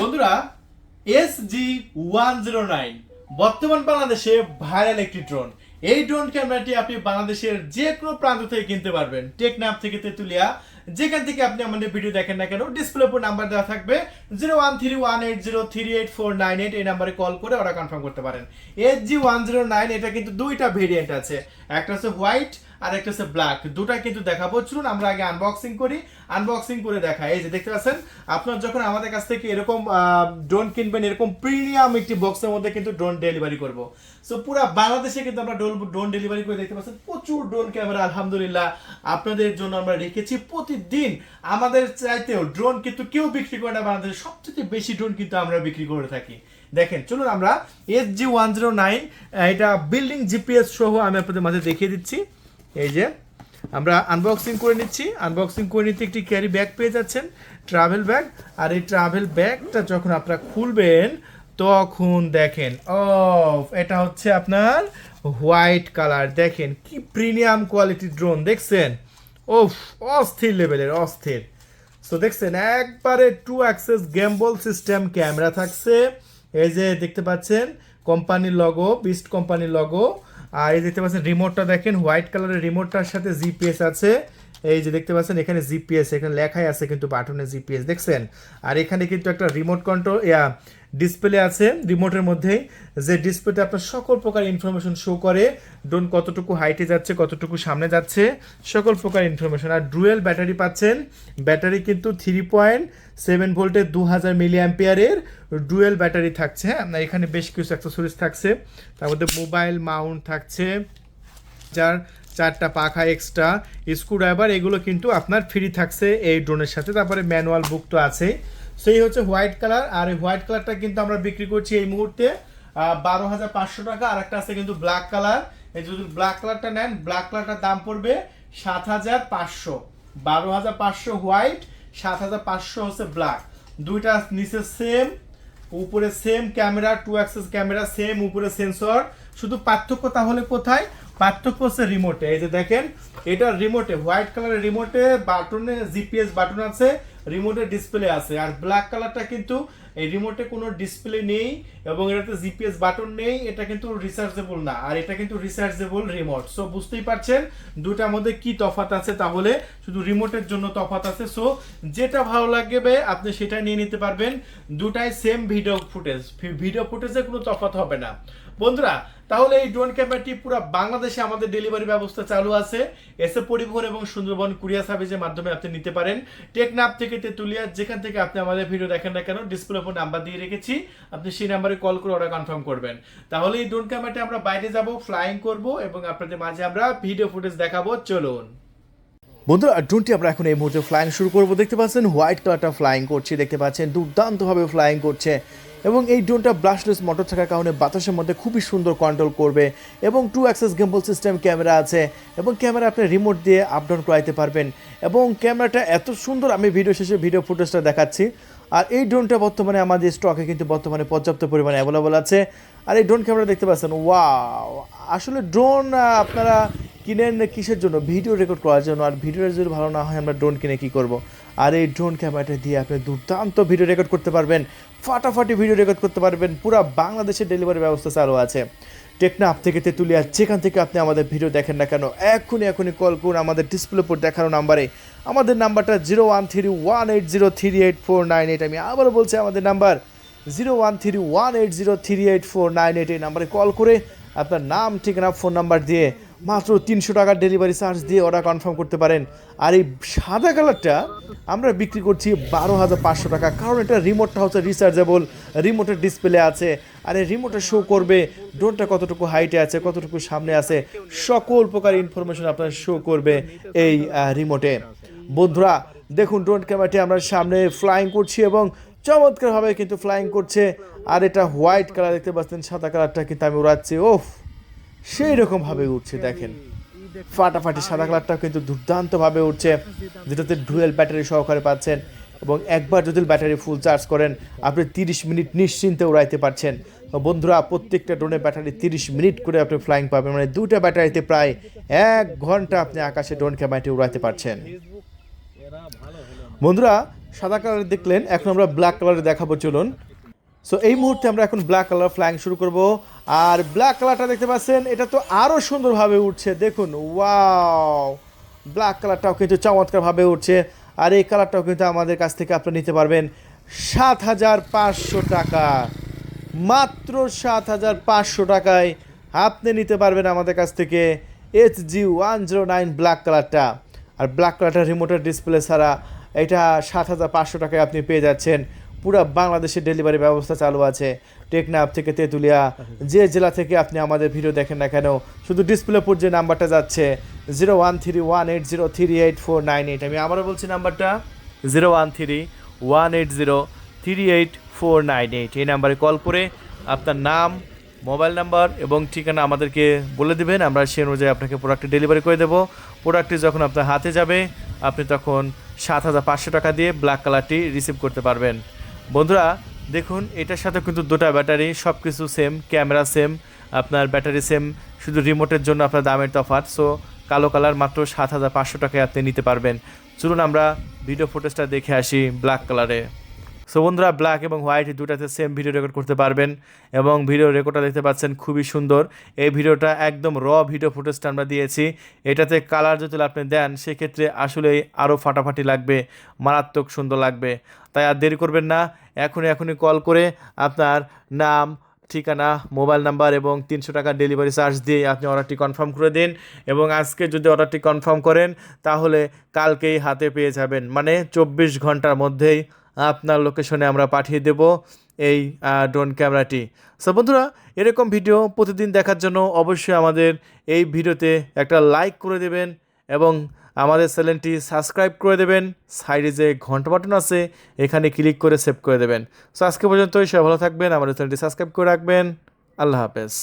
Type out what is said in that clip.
বন্ধুরা S G one zero nine বর্তমান বাংলাদেশে ভাইরাল একটি ড্রোন এই ড্রোন ক্যামেরাটি আপনি বাংলাদেশের যে কোনো প্রান্ত থেকে কিনতে পারবেন। টেকনাফ থেকে তেতুলিয়া, যেখান থেকে আপনি আমাদের ভিডিও দেখেন না কেন ডিসপ্লে উপর নাম্বার দেওয়া থাকবে zero one three one eight zero three eight four nine eight এই নাম্বারে কল করে ওরা কনফার্ম করতে পারেন। S G one zero nine এটা কিন্তু দুইটা ভেরিয়েন্ট আছে। একটা হচ্ছে হোয়াইট আর একটা হচ্ছে ব্ল্যাক দুটা কিন্তু দেখাবো। চলুন আমরা আগে আনবক্সিং করি। আনবক্সিং করে দেখা। এই যে দেখতে পাচ্ছেন, আপনার যখন আমাদের কাছ থেকে এরকম ড্রোন কিনবেন, এরকম প্রিমিয়াম একটি বক্সের মধ্যে কিন্তু ড্রোন ডেলিভারি করব। সো পুরো বাংলাদেশে কিন্তু আমরা ড্রোন ড্রোন ডেলিভারি করে দেখতে পাচ্ছেন, প্রচুর ড্রোন ক্যামেরা আলহামদুলিল্লাহ। আপনাদের জন্য আমরা রেখেছি প্রতিদিন। আমাদের চাইতেও ড্রোন কিন্তু কেউ বিক্রি করে না বাংলাদেশে সবচেয়ে বেশি ড্রোন কিন্তু আমরা বিক্রি করে থাকি। দেখেন, চলুন আমরা S G one zero nine এটা বিল্ডিং জিপিএস সহ আমি আপনাদের মাঝে দেখিয়ে দিচ্ছি। এই যে, আমরা আনবক্সিং করে নিচ্ছি। আনবক্সিং করে নিতে একটি ক্যারি ব্যাগ পেয়ে যাচ্ছেন ট্রাভেল ব্যাগ আর এই ট্রাভেল ব্যাগটা যখন আপনারা খুলবেন, তখন দেখেন ও এটা হচ্ছে আপনার হোয়াইট কালার দেখেন, কি প্রিমিয়াম কোয়ালিটি ড্রোন দেখছেন? ওফ অস্থির লেভেলের অস্থির। সো দেখছেন, একবারে two axis gimbal system camera থাকছে। এই যে, দেখতে পাচ্ছেন কোম্পানির লগো বিস্ট কোম্পানির লগো আর এই দেখতে পাচ্ছেন রিমোটটা দেখেন হোয়াইট কালারের রিমোটটার সাথে জিপিএস আছে। এই যে দেখতে পাচ্ছেন, এখানে জিপিএস এখানে লেখাই আছে কিন্তু বাটনে জিপিএস দেখছেন? আর এখানে কিন্তু একটা রিমোট কন্ট্রোল ডিসপ্লে আছে রিমোটের মধ্যেই যে ডিসপ্লেতে আপনার সকল প্রকার ইনফরমেশন শো করে। ড্রোন কতটুকু হাইটে যাচ্ছে, কতটুকু সামনে যাচ্ছে, সকল প্রকার ইনফরমেশন আর ড্রুয়েল ব্যাটারি পাচ্ছেন ব্যাটারি কিন্তু থ্রি পয়েন্ট সেভেন ভোল্টের দু হাজার মিলি অ্যাম্পিয়ারের ডুয়েল ব্যাটারি থাকছে হ্যাঁ? এখানে বেশ কিছু অ্যাক্সেসরিজ থাকছে। তার মধ্যে মোবাইল মাউন্ট থাকছে, যার চারটা পাখা এক্সট্রা স্ক্রুড্রাইভার এগুলো কিন্তু আপনার ফ্রি থাকছে এই ড্রোনের সাথে। তারপরে ম্যানুয়াল বুক তো আছেই। সেই হচ্ছে হোয়াইট কালার আর এই হোয়াইট কালারটা কিন্তু আমরা বিক্রি করছি এই মুহূর্তে বারো হাজার পাঁচশো টাকা। আর একটা আছে কিন্তু ব্ল্যাক কালার এই যদি ব্ল্যাক কালারটা নেন ব্ল্যাক কালারটার দাম পড়বে সাত হাজার পাঁচশো। বারো হাজার পাঁচশো হোয়াইট সাত হাজার পাঁচশো হচ্ছে ব্ল্যাক দুইটা নিচে সেম উপরে same camera two axis camera same উপরে সেন্সর শুধু পার্থক্য তাহলে কোথায়? পার্থক্য হচ্ছে রিমোটে এই যে দেখেন, এটা রিমোটে হোয়াইট কালারের রিমোটে বাটনে জিপিএস বাটন আছে রিমোটের ডিসপ্লে আছে। আর ব্ল্যাক কালারটা কিন্তু এই রিমোটে কোনো ডিসপ্লে নেই এবং এটাতে জিপিএস বাটন নেই, এটা কিন্তু রিচার্জেবল না। আর এটা কিন্তু রিচার্জেবল রিমোট সো বুঝতেই পারছেন দুটার মধ্যে কি তফাত আছে? তাহলে শুধু রিমোটের জন্য তফাত আছে। সো যেটা ভালো লাগবে আপনি সেটা নিয়ে নিতে পারবেন। দুটাই সেম ভিডিও ফুটেজ ভিডিও ফুটেজে কোনো তফাত হবে না। বন্ধুরা, তাহলে এই ড্রোন ক্যামেরাটি পুরো বাংলাদেশে আমাদের ডেলিভারি ব্যবস্থা চালু আছে। এসে পরিবহন এবং সুন্দরবন কুরিয়ার সার্ভিসের মাধ্যমে আপনি নিতে পারেন। টেকনাপ থেকে তেতুলিয়া, যেখান থেকে আপনি আমাদের ভিডিও দেখেন না কেন ডিসপ্লে ফোন নাম্বার দিয়ে রেখেছি। আপনি সেই নাম্বারে কল করে অর্ডার কনফার্ম করবেন। তাহলে এই ড্রোন ক্যামেরাটি আমরা বাইরে যাব ফ্লাইং করব এবং আপনাদের মাঝে আমরা ভিডিও ফুটেজ দেখাবো। চলুন। বন্ধুরা ড্রোনটি আমরা এখন এই মুহূর্তে ফ্লাইং শুরু করব। দেখতে পাচ্ছেন হোয়াইট কালারটা ফ্লাইং করছে। দেখতে পাচ্ছেন, দুর্দান্তভাবে ফ্লাইং করছে। এবং এই ড্রোনটা ব্লাস্টলেস মোটর থাকার কারণে বাতাসের মধ্যে খুবই সুন্দর কন্ট্রোল করবে এবং two axis gimbal system camera আছে এবং ক্যামেরা আপনি রিমোট দিয়ে আপ ডাউন করাইতে পারবেন এবং ক্যামেরাটা এত সুন্দর, আমি ভিডিও শেষে ভিডিও ফুটেজটা দেখাচ্ছি। আর এই ড্রোনটা বর্তমানে আমাদের স্টকে কিন্তু বর্তমানে পর্যাপ্ত পরিমাণে অ্যাভেলেবল আছে। আর এই ড্রোন ক্যামেরা দেখতে পাচ্ছেন ওয়াও আসলে ড্রোন আপনারা কিনেন কিসের জন্য? ভিডিও রেকর্ড করার জন্য। আর ভিডিওটা যদি ভালো না হয়, আমরা ড্রোন কিনে কী করব? আর এই ড্রোন ক্যামেরাটা দিয়ে আপনি দুর্দান্ত ভিডিও রেকর্ড করতে পারবেন, ফাটাফাটি ভিডিও রেকর্ড করতে পারবেন, পুরো বাংলাদেশের ডেলিভারি ব্যবস্থা চালু আছে। টেকনাপ থেকে তেতুলিয়া, যেখান থেকে আপনি আমাদের ভিডিও দেখেন না কেন, এখনই এখনই কল করুন আমাদের ডিসপ্লে উপর দেখানো নাম্বারে আমাদের নাম্বারটা zero one three one eight zero three eight four nine eight আমি আবারও বলছি আমাদের number zero one three one eight zero three eight four nine eight এই নাম্বারে কল করে আপনার নাম, ঠিকানা ফোন নাম্বার দিয়ে মাত্র তিনশো টাকার ডেলিভারি চার্জ দিয়ে অর্ডার কনফার্ম করতে পারেন। আর এই সাদা কালারটা আমরা বিক্রি করছি বারো হাজার পাঁচশো টাকা। কারণ এটা রিমোটটা হচ্ছে রিচার্জেবল রিমোটের ডিসপ্লে আছে। আর এই রিমোটে শো করবে ড্রোনটা কতটুকু হাইটে আছে, কতটুকু সামনে আছে, সকল প্রকার ইনফরমেশন আপনার শো করবে এই রিমোটে বন্ধুরা, দেখুন ড্রোন ক্যামেরাটি আমরা সামনে ফ্লাইং করছি এবং চমৎকারভাবে কিন্তু ফ্লাইং করছে। আর এটা হোয়াইট কালার দেখতে পাচ্ছেন, সাদা কালারটা কিন্তু আমি উড়াচ্ছি। ওফ সেই রকমভাবে উঠছে দেখেন। ফাটাফাটি সাদা কালারটাও কিন্তু দুর্দান্তভাবে উঠছে যেটাতে ডুয়েল ব্যাটারি সহকারে পাচ্ছেন এবং একবার যদি ব্যাটারি ফুল চার্জ করেন আপনি তিরিশ মিনিট নিশ্চিন্তে উড়াইতে পারছেন। বন্ধুরা প্রত্যেকটা ড্রোনের ব্যাটারি তিরিশ মিনিট করে আপনি ফ্লাইং পাবেন। মানে দুটা ব্যাটারিতে প্রায় এক ঘণ্টা আপনি আকাশে ড্রোন ক্যামেরাটি উড়াইতে পারছেন। বন্ধুরা সাদা কালার দেখলেন এখন আমরা ব্ল্যাক কালারে দেখাবো চলুন। সো এই মুহূর্তে আমরা এখন ব্ল্যাক কালার ফ্লাইং শুরু করব। আর ব্ল্যাক কালারটা দেখতে পাচ্ছেন, এটা তো আরও সুন্দরভাবে উঠছে। দেখুন ওয়াও ব্ল্যাক কালারটাও কিন্তু চমৎকারভাবে উঠছে। আর এই কালারটাও কিন্তু আমাদের কাছ থেকে আপনি নিতে পারবেন সাত হাজার পাঁচশো টাকা। মাত্র সাত হাজার পাঁচশো টাকায় আপনি নিতে পারবেন আমাদের কাছ থেকে H G one zero nine black কালারটা আর ব্ল্যাক কালারটা রিমোটের ডিসপ্লে ছাড়া এটা সাত হাজার পাঁচশো টাকায় আপনি পেয়ে যাচ্ছেন। পুরো বাংলাদেশে ডেলিভারি ব্যবস্থা চালু আছে। টেকনাফ থেকে তেঁতুলিয়া, যে জেলা থেকে আপনি আমাদের ভিডিও দেখেন না কেন, শুধু ডিসপ্লে উপর যে নাম্বারটা যাচ্ছে zero one three one eight zero three eight four nine eight আমি আবারও বলছি নাম্বারটা zero one three one eight zero three eight four nine eight এই নাম্বারে কল করে আপনার নাম মোবাইল নাম্বার এবং ঠিকানা আমাদেরকে বলে দেবেন। আমরা সেই অনুযায়ী আপনাকে প্রোডাক্টটি ডেলিভারি করে দেবো। প্রোডাক্টটি যখন আপনার হাতে যাবে, আপনি তখন সাত হাজার পাঁচশো টাকা দিয়ে ব্ল্যাক কালারটি রিসিভ করতে পারবেন। বন্ধুরা, দেখুন, এটার সাথে কিন্তু দুটা ব্যাটারি সব কিছু সেম ক্যামেরা সেম আপনার ব্যাটারি সেম শুধু রিমোটের জন্য আপনার দামের তফাত সো কালো কালার মাত্র সাত হাজার পাঁচশো টাকায় আপনি নিতে পারবেন। চলুন আমরা ভিডিও ফুটেজটা দেখে আসি ব্ল্যাক কালারে সো বন্ধুরা ব্ল্যাক এবং হোয়াইট দুটাতে সেম ভিডিও রেকর্ড করতে পারবেন এবং ভিডিও রেকর্ডটা দেখতে পাচ্ছেন খুবই সুন্দর। এই ভিডিওটা একদম র ভিডিও ফুটেজটা আমরা দিয়েছি। এটাতে কালার যদি আপনি দেন, সেক্ষেত্রে আসলেই আরও ফাটাফাটি লাগবে, মারাত্মক সুন্দর লাগবে। তাই আর দেরি করবেন না, এখনই এখনই কল করে আপনার নাম, ঠিকানা মোবাইল নাম্বার এবং তিনশো টাকা ডেলিভারি চার্জ দিয়ে আপনি অর্ডারটি কনফার্ম করে দিন এবং আজকে যদি অর্ডারটি কনফার্ম করেন, তাহলে কালকেই হাতে পেয়ে যাবেন। মানে চব্বিশ ঘণ্টার মধ্যেই আপনার লোকেশনে আমরা পাঠিয়ে দেব এই ড্রোন ক্যামেরাটি সো বন্ধুরা, এরকম ভিডিও প্রতিদিন দেখার জন্য অবশ্যই আমাদের এই ভিডিওতে একটা লাইক করে দেবেন এবং আমাদের চ্যানেলটি সাবস্ক্রাইব করে দেবেন। সাইডে যে ঘণ্টা বাটন আছে, এখানে ক্লিক করে সেভ করে দেবেন। সো আজকে পর্যন্তই, সবাই ভালো থাকবেন, আমাদের চ্যানেলটি সাবস্ক্রাইব করে রাখবেন। আল্লাহ হাফেজ।